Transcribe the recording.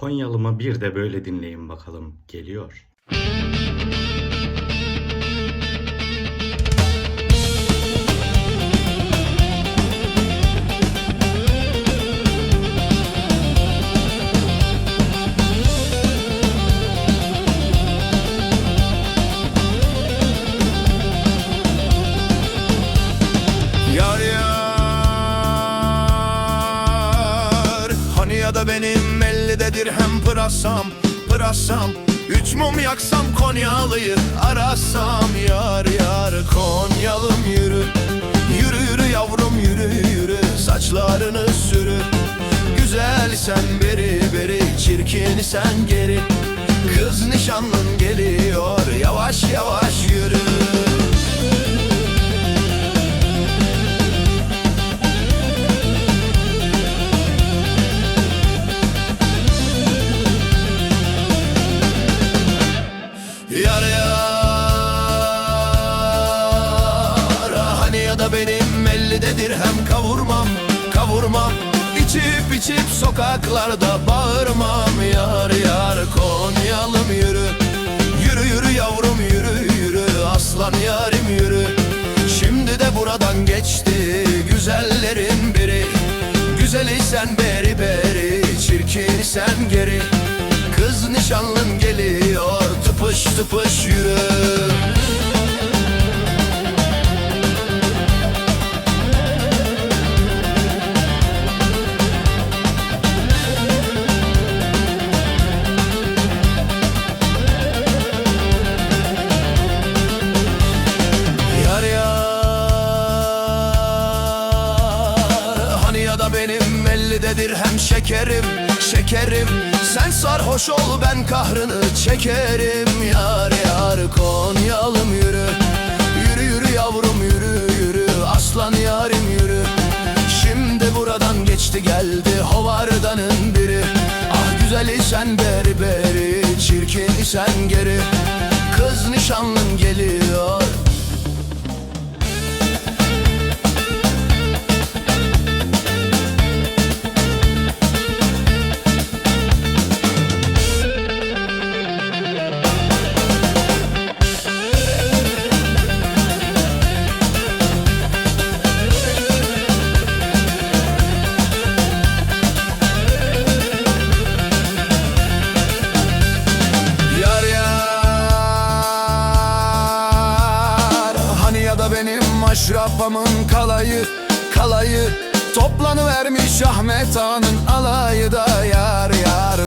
Konyalıma bir de böyle dinleyin bakalım. Geliyor. Yar Hani ya da benim ellide dirhem pırasam Pırasam Üç mum yaksam Konyalı'yı arasam Yar yar Konyalım yürü Yürü yürü yavrum yürü yürü Saçlarını sürü. Güzel sen beri beri Çirkin sen geri. Kız nişanlın geliyor Yavaş yavaş yürü benim ellide dirhem kavurmam Kavurmam. İçip içip sokaklarda bağırmam. Yar yar Konyalım yürü. Yürü yürü yavrum yürü yürü. Aslan yarim yürü. Şimdi de buradan geçti Güzellerin biri. Güzeli sen beri beri Çirkin sen geri. Kız nişanlın geliyor Tıpış tıpış yürü benim ellide dirhem şekerim Şekerim. Sen sarhoş ol ben kahrını çekerim. Yar yar Konyalım yürü. Yürü yürü yavrum yürü yürü. Aslan yarim yürü. Şimdi buradan geçti geldi Hovardanın biri. Ah güzeli sen beri beri Çirkin sen geri. Kız nişanlın maşrapamın kalayı Kalayı. Toplanıvermiş Ahmet Ağa'nın alayı da yar